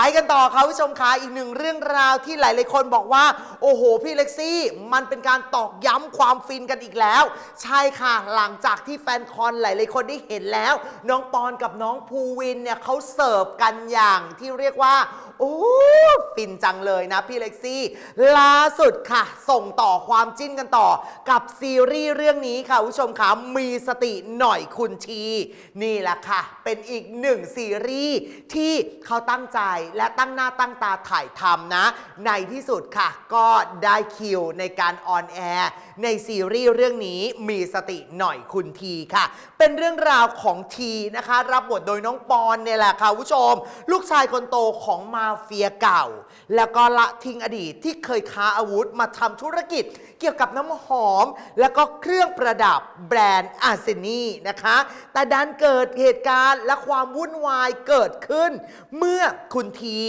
ไปกันต่อค่ะผู้ชมคะอีกหนึ่งเรื่องราวที่หลายๆคนบอกว่า โอ้โห พี่เล็กซี่ มันเป็นการตอกย้ำความฟินกันอีกแล้ว ใช่ค่ะ หลังจากที่แฟนคอนหลายๆคนได้เห็นแล้ว น้องปอนกับน้องภูวินเนี่ยเขาเสิร์ฟกันอย่างที่เรียกว่า โอ้ฟินจังเลยนะพี่เล็กซี่ ล่าสุดค่ะ ส่งต่อความจิ้นกันต่อ กับซีรีส์เรื่องนี้ค่ะผู้ชมคะมีสติหน่อยคุณทีนี่แหละค่ะ เป็นอีกหนึ่งซีรีส์ที่เขาตั้งใจและตั้งหน้าตั้งตาถ่ายทำนะ ในที่สุดค่ะ ก็ได้คิวในการออนแอร์ในซีรีส์เรื่องนี้มีสติหน่อยคุณทีค่ะ เป็นเรื่องราวของทีนะคะ รับบทโดยน้องปอนเนี่ยแหละค่ะผู้ชม ลูกชายคนโตของมาาเฟียเก่า แล้วก็ละทิ้งอดีตที่เคยค้าอาวุธมาทำธุรกิจ เกี่ยวกับน้ำหอม แล้วก็เครื่องประดับแบรนด์อาร์เซนีนะคะ แต่ดันเกิดเหตุการณ์และความวุ่นวายเกิดขึ้น เมื่อคุณที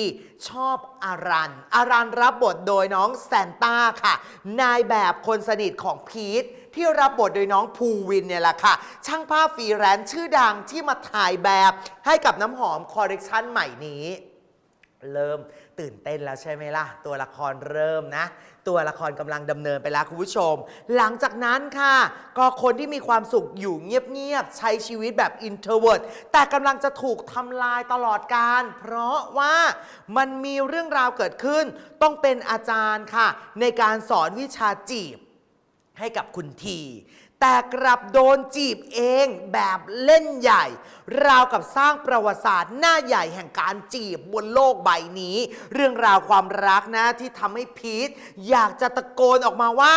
ชอบอารัน อารันรับบทโดยน้องแซนต้าค่ะ นายแบบคนสนิทของพีทที่รับบทโดยน้องภูวินเนี่ยแหละค่ะ ช่างภาพฟรีแลนซ์ชื่อดังที่มาถ่ายแบบให้กับน้ำหอมคอลเลกชันใหม่นี้ เริ่มตื่นเต้นแล้วใช่ไหมล่ะ ตัวละครเริ่มนะ ตัวละครกำลังดำเนินไปแล้วคุณผู้ชม หลังจากนั้นค่ะ ก็คนที่มีความสุขอยู่เงียบ ๆ ใช้ชีวิตแบบ introvert แต่กำลังจะถูกทำลายตลอดการ เพราะว่ามันมีเรื่องราวเกิดขึ้น ต้องเป็นอาจารย์ค่ะ ในการสอนวิชาจีบให้กับคุณที แต่กลับโดนจีบเองแบบเล่นใหญ่ ราวกับสร้างประวัติศาสตร์หน้าใหญ่แห่งการจีบบนโลกใบนี้ เรื่องราวความรักนะที่ทำให้พีทอยากจะตะโกนออกมาว่า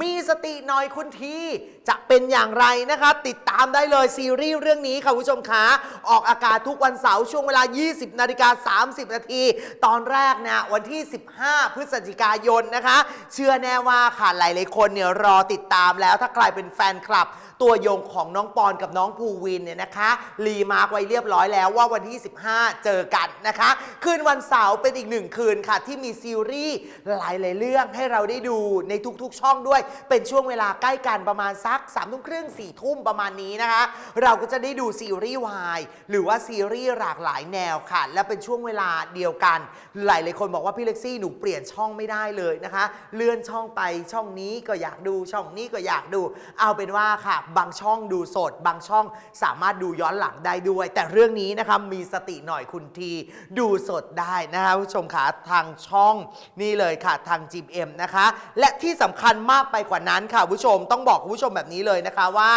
มีสติหน่อยคุณที จะเป็นอย่างไรนะคะติดตามได้เลยซีรีส์เรื่องนี้ค่ะคุณผู้ชมคะออกอากาศทุกวันเสาร์ช่วงเวลา 20 นาฬิกา 30 นาที ตอนแรกเนี่ยวันที่ 15 พฤศจิกายนนะคะ เชื่อแน่ว่าค่ะหลายๆคนเนี่ยรอติดตามแล้วถ้าใครเป็นแฟนคลับ ตัวยงของน้องปอนกับน้องภูวินเนี่ยนะคะ รีมาร์กไว้เรียบร้อยแล้วว่าวันที่ 15 เจอกันนะคะ คืนวันเสาร์เป็นอีกหนึ่งคืนค่ะ ที่มีซีรีส์หลายๆเรื่องให้เราได้ดูในทุกๆ ช่องด้วย เป็นช่วงเวลาใกล้กันประมาณสัก3ามทุ่มครึ่งสี่ทุ่มประมาณนี้นะคะ เราก็จะได้ดูซีรีส์วายหรือว่าซีรีส์หลากหลายแนวค่ะ และเป็นช่วงเวลาเดียวกัน หลายๆคนบอกว่าพี่เล็กซี่หนูเปลี่ยนช่องไม่ได้เลยนะคะ เลื่อนช่องไปช่องนี้ก็อยากดูช่องนี้ก็อยากดู เอาเป็นว่าค่ะ บางช่องดูสด บางช่องสามารถดูย้อนหลังได้ด้วย แต่เรื่องนี้นะคะมีสติหน่อยคุณทีดูสดได้นะคะผู้ชมขาทางช่องนี่เลยค่ะทางจิมเอ็มนะคะ และที่สำคัญมากไปกว่านั้นค่ะผู้ชมต้องบอกผู้ชมแบบนี้เลยนะคะว่า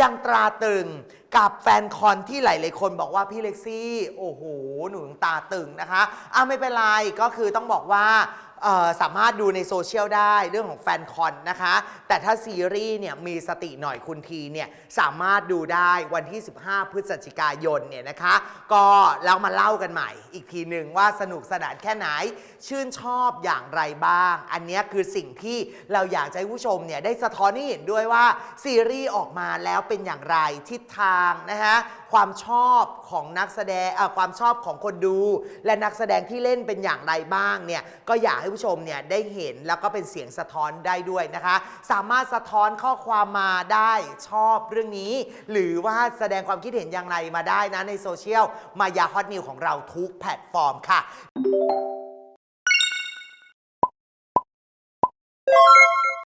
ยังตราตรึงกับแฟนคอนที่หลายๆคนบอกว่าพี่เล็กซี่ โอ้โห หนูตาตึงนะคะอะไม่เป็นไรก็คือต้องบอกว่า สามารถดูในโซเชียลได้เรื่องของแฟนคอนนะคะ แต่ถ้าซีรีส์เนี่ยมีสติหน่อยคุณทีเนี่ยสามารถดูได้วันที่ 15 พฤศจิกายนเนี่ยนะคะ ก็แล้วมาเล่ากันใหม่ อีกทีหนึ่งว่าสนุกสนานแค่ไหน ชื่นชอบอย่างไรบ้าง อันนี้คือสิ่งที่เราอยากจะให้ผู้ชมเนี่ยได้สะท้อนให้เห็นด้วยว่าซีรีส์ออกมาแล้วเป็นอย่างไรทิศทางนะคะความชอบของนักแสดงความชอบของคนดู และนักแสดงที่เล่นเป็นอย่างไรบ้างเนี่ยก็อยากให้ผู้ชมเนี่ยได้เห็นแล้วก็เป็นเสียงสะท้อนได้ด้วยนะคะ สามารถสะท้อนข้อความมาได้ชอบเรื่องนี้ หรือว่าแสดงความคิดเห็นอย่างไรมาได้นะในโซเชียลมายาฮอตนิวของเราทุกแพลตฟอร์มค่ะ